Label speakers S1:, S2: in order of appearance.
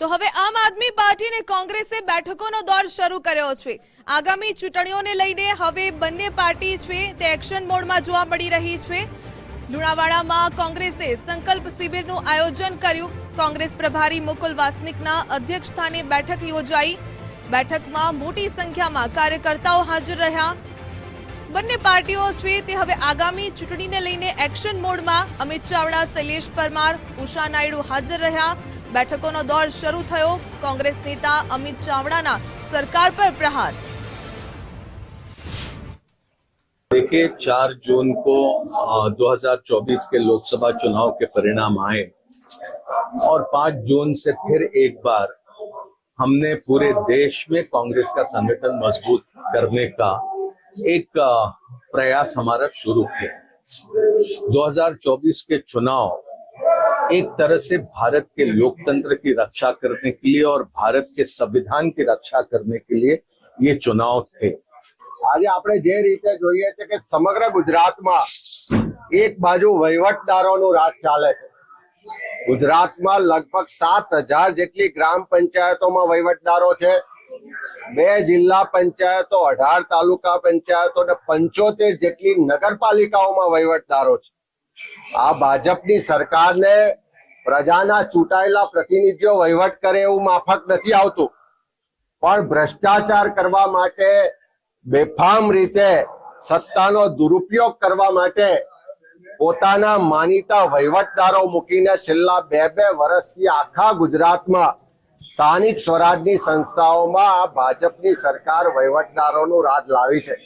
S1: તો હવે આમ આદમી પાર્ટી અને કોંગ્રેસે બેઠકોનો દોર શરૂ કર્યો છે. આગામી ચૂંટણીઓને લઈને હવે બંને પાર્ટી છે તે એક્શન મોડમાં જોવા મળી રહી છે. લુણાવાડામાં કોંગ્રેસે સંકલ્પ શિબિરનું આયોજન કર્યું. કોંગ્રેસ પ્રભારી મુકુલ વાસનિકના અધ્યક્ષસ્થાને બેઠક યોજાઈ. બેઠકમાં મોટી સંખ્યામાં કાર્યકર્તાઓ હાજર રહ્યા. બંને પાર્ટીઓ છે તે હવે આગામી ચૂંટણીને લઈને એક્શન મોડમાં. અમિત ચાવડા, શૈલેષ પરમાર, ઉષા નાયડુ હાજર રહ્યા. બેઠકોનો દોર શરૂ થયો કોંગ્રેસ નેતા અમિત ચાવડાના સરકાર પર પ્રહાર
S2: देखिए चार जून को अ, 2024 के लोकसभा चुनाव के परिणाम आए और पांच जून से फिर एक बार हमने पूरे देश में कांग्रेस का संगठन मजबूत करने का एक अ, प्रयास हमारा शुरू किया 2024 के चुनाव एक तरह से भारत के लोकतंत्र की रक्षा करने के लिए और भारत के संविधान की रक्षा करने के लिए ये चुनाव थे
S3: આજે આપણે જે રીતે જોઈએ છે કે સમગ્ર ગુજરાતમાં એક બાજુ વહીવટદારોનું રાજ ચાલે છે ગુજરાતમાં લગભગ સાત હજાર જેટલી ગ્રામ પંચાયતોમાં વહીવટદારો છે બે જિલ્લા પંચાયતો અઢાર તાલુકા પંચાયતો અને પંચોતેર જેટલી નગરપાલિકાઓમાં વહીવટદારો છે આ ભાજપની સરકારને પ્રજાના ચૂંટાયેલા પ્રતિનિધિઓ વહીવટ કરે એવું માફક નથી આવતું. પણ ભ્રષ્ટાચાર કરવા માટે બેફામ રીતે સત્તાનો દુરુપયોગ કરવા માટે પોતાના માનીતા વહીવટદારો મૂકીને છેલ્લા બે બે વર્ષથી આખા ગુજરાતમાં સ્થાનિક સ્વરાજની સંસ્થાઓમાં ભાજપની સરકાર વહીવટદારોનું રાજ લાવી છે.